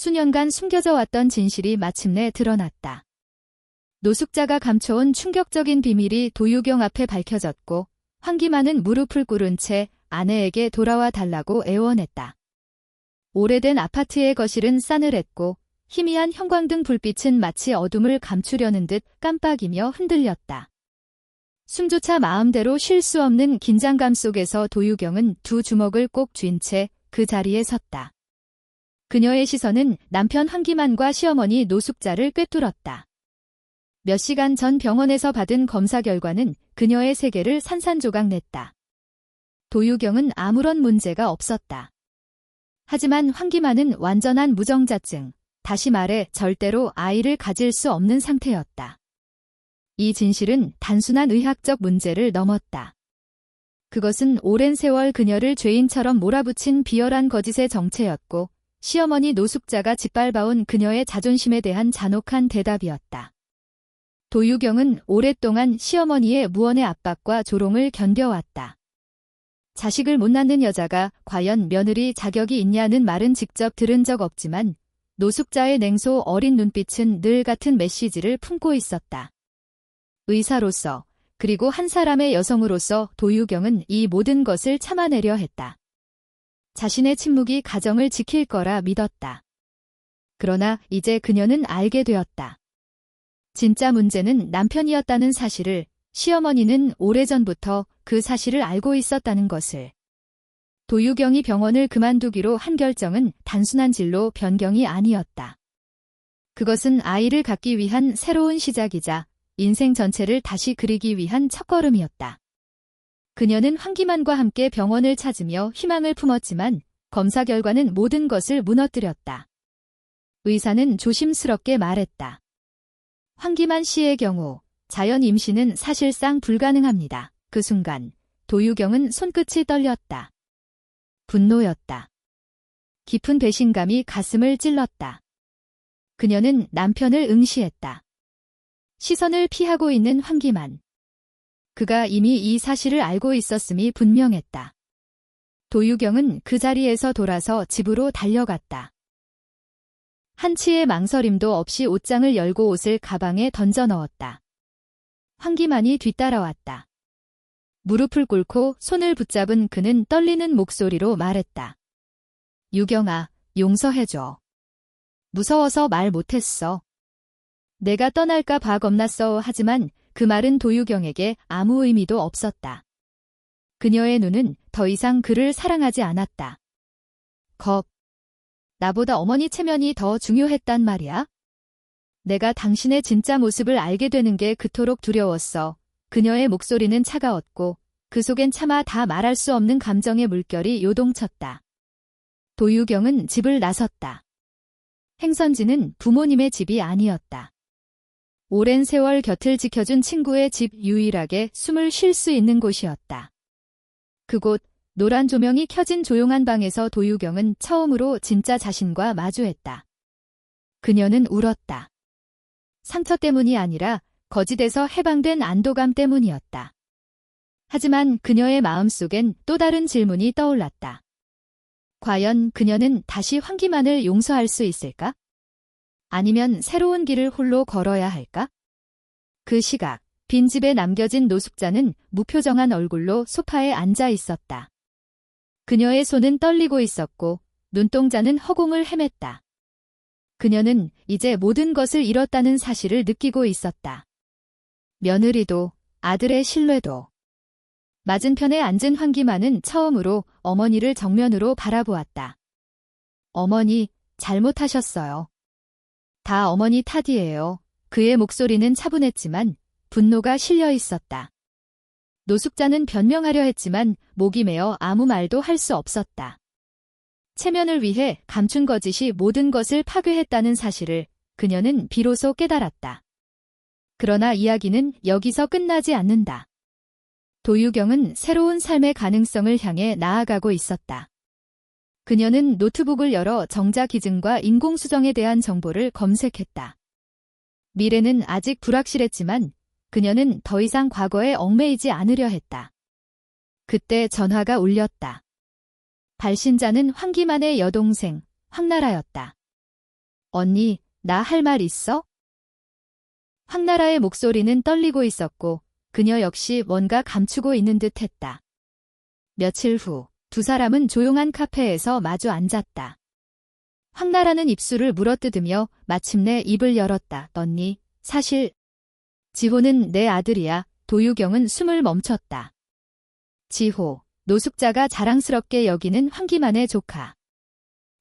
수년간 숨겨져 왔던 진실이 마침내 드러났다. 노숙자가 감춰온 충격적인 비밀이 도유경 앞에 밝혀졌고 황기만은 무릎을 꿇은 채 아내에게 돌아와 달라고 애원했다. 오래된 아파트의 거실은 싸늘했고 희미한 형광등 불빛은 마치 어둠을 감추려는 듯 깜빡이며 흔들렸다. 숨조차 마음대로 쉴 수 없는 긴장감 속에서 도유경은 두 주먹을 꼭 쥔 채 그 자리에 섰다. 그녀의 시선은 남편 황기만과 시어머니 노숙자를 꿰뚫었다. 몇 시간 전 병원에서 받은 검사 결과는 그녀의 세계를 산산조각 냈다. 도유경은 아무런 문제가 없었다. 하지만 황기만은 완전한 무정자증, 다시 말해 절대로 아이를 가질 수 없는 상태였다. 이 진실은 단순한 의학적 문제를 넘었다. 그것은 오랜 세월 그녀를 죄인처럼 몰아붙인 비열한 거짓의 정체였고 시어머니 노숙자가 짓밟아온 그녀의 자존심에 대한 잔혹한 대답이었다. 도유경은 오랫동안 시어머니의 무언의 압박과 조롱을 견뎌왔다. 자식을 못 낳는 여자가 과연 며느리 자격이 있냐는 말은 직접 들은 적 없지만 노숙자의 냉소 어린 눈빛은 늘 같은 메시지를 품고 있었다. 의사로서 그리고 한 사람의 여성으로서 도유경은 이 모든 것을 참아내려 했다. 자신의 침묵이 가정을 지킬 거라 믿었다. 그러나 이제 그녀는 알게 되었다. 진짜 문제는 남편이었다는 사실을 시어머니는 오래전부터 그 사실을 알고 있었다는 것을. 도유경이 병원을 그만두기로 한 결정은 단순한 진로 변경이 아니었다. 그것은 아이를 갖기 위한 새로운 시작이자 인생 전체를 다시 그리기 위한 첫걸음이었다. 그녀는 황기만과 함께 병원을 찾으며 희망을 품었지만 검사 결과는 모든 것을 무너뜨렸다. 의사는 조심스럽게 말했다. 황기만 씨의 경우 자연 임신은 사실상 불가능합니다. 그 순간 도유경은 손끝이 떨렸다. 분노였다. 깊은 배신감이 가슴을 찔렀다. 그녀는 남편을 응시했다. 시선을 피하고 있는 황기만. 그가 이미 이 사실을 알고 있었음이 분명했다. 도유경은 그 자리에서 돌아서 집으로 달려갔다. 한치의 망설임도 없이 옷장을 열고 옷을 가방에 던져 넣었다. 황기만이 뒤따라왔다. 무릎을 꿇고 손을 붙잡은 그는 떨리는 목소리로 말했다. 유경아, 용서해줘. 무서워서 말 못했어. 내가 떠날까 봐 겁났어 하지만 그 말은 도유경에게 아무 의미도 없었다. 그녀의 눈은 더 이상 그를 사랑하지 않았다. 겁. 나보다 어머니 체면이 더 중요했단 말이야? 내가 당신의 진짜 모습을 알게 되는 게 그토록 두려웠어. 그녀의 목소리는 차가웠고 그 속엔 차마 다 말할 수 없는 감정의 물결이 요동쳤다. 도유경은 집을 나섰다. 행선지는 부모님의 집이 아니었다. 오랜 세월 곁을 지켜준 친구의 집 유일하게 숨을 쉴 수 있는 곳이었다. 그곳 노란 조명이 켜진 조용한 방에서 도유경은 처음으로 진짜 자신과 마주했다. 그녀는 울었다. 상처 때문이 아니라 거짓에서 해방된 안도감 때문이었다. 하지만 그녀의 마음속엔 또 다른 질문이 떠올랐다. 과연 그녀는 다시 황기만을 용서할 수 있을까? 아니면 새로운 길을 홀로 걸어야 할까? 그 시각, 빈집에 남겨진 노숙자는 무표정한 얼굴로 소파에 앉아 있었다. 그녀의 손은 떨리고 있었고 눈동자는 허공을 헤맸다. 그녀는 이제 모든 것을 잃었다는 사실을 느끼고 있었다. 며느리도 아들의 신뢰도. 맞은편에 앉은 황기만은 처음으로 어머니를 정면으로 바라보았다. 어머니, 잘못하셨어요. 다 어머니 탓이에요. 그의 목소리는 차분했지만 분노가 실려 있었다. 노숙자는 변명하려 했지만 목이 메어 아무 말도 할 수 없었다. 체면을 위해 감춘 거짓이 모든 것을 파괴했다는 사실을 그녀는 비로소 깨달았다. 그러나 이야기는 여기서 끝나지 않는다. 도유경은 새로운 삶의 가능성을 향해 나아가고 있었다. 그녀는 노트북을 열어 정자 기증과 인공수정에 대한 정보를 검색했다. 미래는 아직 불확실했지만 그녀는 더 이상 과거에 얽매이지 않으려 했다. 그때 전화가 울렸다. 발신자는 황기만의 여동생 황나라였다. 언니, 나 할 말 있어? 황나라의 목소리는 떨리고 있었고 그녀 역시 뭔가 감추고 있는 듯 했다. 며칠 후 두 사람은 조용한 카페에서 마주 앉았다. 황나라는 입술을 물어뜯으며 마침내 입을 열었다. 언니, 사실 지호는 내 아들이야. 도유경은 숨을 멈췄다. 지호, 노숙자가 자랑스럽게 여기는 황기만의 조카.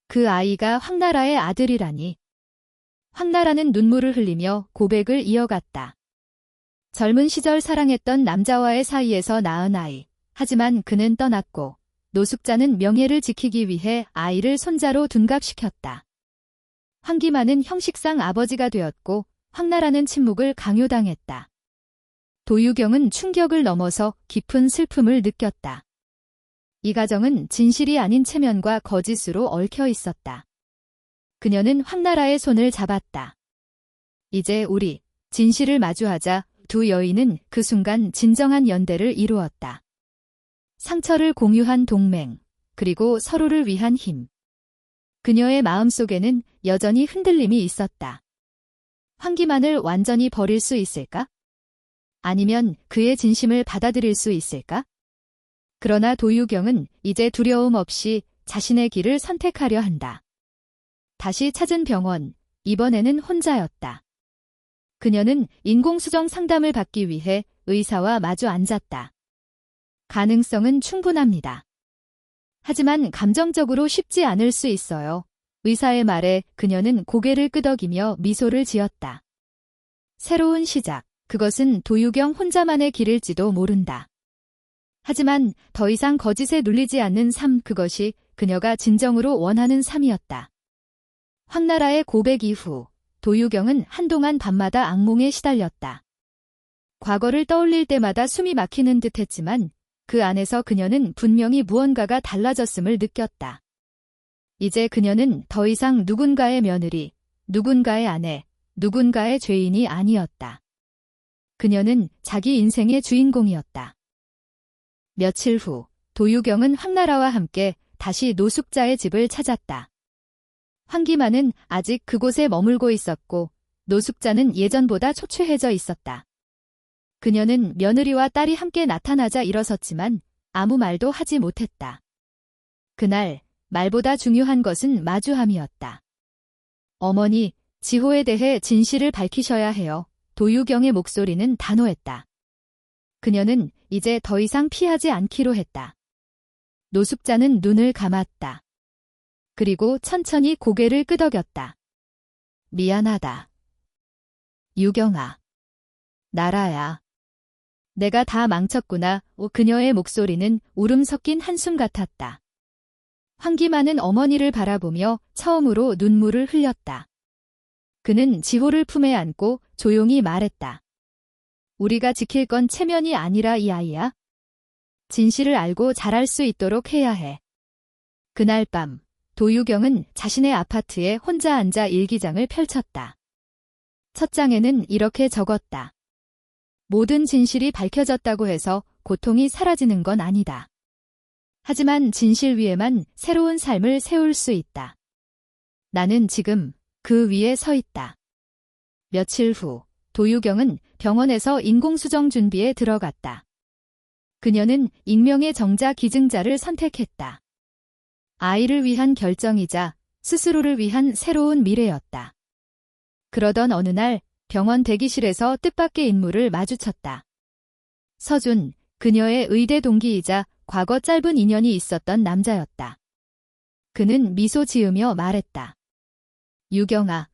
그 아이가 황나라의 아들이라니. 황나라는 눈물을 흘리며 고백을 이어갔다. 젊은 시절 사랑했던 남자와의 사이에서 낳은 아이. 하지만 그는 떠났고 노숙자는 명예를 지키기 위해 아이를 손자로 둔갑시켰다. 황기만은 형식상 아버지가 되었고 황나라는 침묵을 강요당했다. 도유경은 충격을 넘어서 깊은 슬픔을 느꼈다. 이 가정은 진실이 아닌 체면과 거짓으로 얽혀 있었다. 그녀는 황나라의 손을 잡았다. 이제 우리 진실을 마주하자 두 여인은 그 순간 진정한 연대를 이루었다. 상처를 공유한 동맹, 그리고 서로를 위한 힘. 그녀의 마음속에는 여전히 흔들림이 있었다. 황기만을 완전히 버릴 수 있을까? 아니면 그의 진심을 받아들일 수 있을까? 그러나 도유경은 이제 두려움 없이 자신의 길을 선택하려 한다. 다시 찾은 병원, 이번에는 혼자였다. 그녀는 인공수정 상담을 받기 위해 의사와 마주 앉았다. 가능성은 충분합니다. 하지만 감정적으로 쉽지 않을 수 있어요. 의사의 말에 그녀는 고개를 끄덕이며 미소를 지었다. 새로운 시작, 그것은 도유경 혼자만의 길일지도 모른다. 하지만 더 이상 거짓에 눌리지 않는 삶 그것이 그녀가 진정으로 원하는 삶이었다. 황나라의 고백 이후 도유경은 한동안 밤마다 악몽에 시달렸다. 과거를 떠올릴 때마다 숨이 막히는 듯 했지만 그 안에서 그녀는 분명히 무언가가 달라졌음을 느꼈다. 이제 그녀는 더 이상 누군가의 며느리, 누군가의 아내, 누군가의 죄인이 아니었다. 그녀는 자기 인생의 주인공이었다. 며칠 후 도유경은 황나라와 함께 다시 노숙자의 집을 찾았다. 황기만은 아직 그곳에 머물고 있었고 노숙자는 예전보다 초췌해져 있었다. 그녀는 며느리와 딸이 함께 나타나자 일어섰지만 아무 말도 하지 못했다. 그날 말보다 중요한 것은 마주함이었다. 어머니, 지호에 대해 진실을 밝히셔야 해요. 도유경의 목소리는 단호했다. 그녀는 이제 더 이상 피하지 않기로 했다. 노숙자는 눈을 감았다. 그리고 천천히 고개를 끄덕였다. 미안하다. 유경아. 나라야. 내가 다 망쳤구나. 오, 그녀의 목소리는 울음 섞인 한숨 같았다. 황기만은 어머니를 바라보며 처음으로 눈물을 흘렸다. 그는 지호를 품에 안고 조용히 말했다. 우리가 지킬 건 체면이 아니라 이 아이야. 진실을 알고 잘할 수 있도록 해야 해. 그날 밤, 도유경은 자신의 아파트에 혼자 앉아 일기장을 펼쳤다. 첫 장에는 이렇게 적었다. 모든 진실이 밝혀졌다고 해서 고통이 사라지는 건 아니다. 하지만 진실 위에만 새로운 삶을 세울 수 있다. 나는 지금 그 위에 서 있다. 며칠 후 도유경은 병원에서 인공수정 준비에 들어갔다. 그녀는 익명의 정자 기증자를 선택했다. 아이를 위한 결정이자 스스로를 위한 새로운 미래였다. 그러던 어느 날 병원 대기실에서 뜻밖의 인물을 마주쳤다. 서준, 그녀의 의대 동기이자 과거 짧은 인연이 있었던 남자였다. 그는 미소 지으며 말했다. 유경아,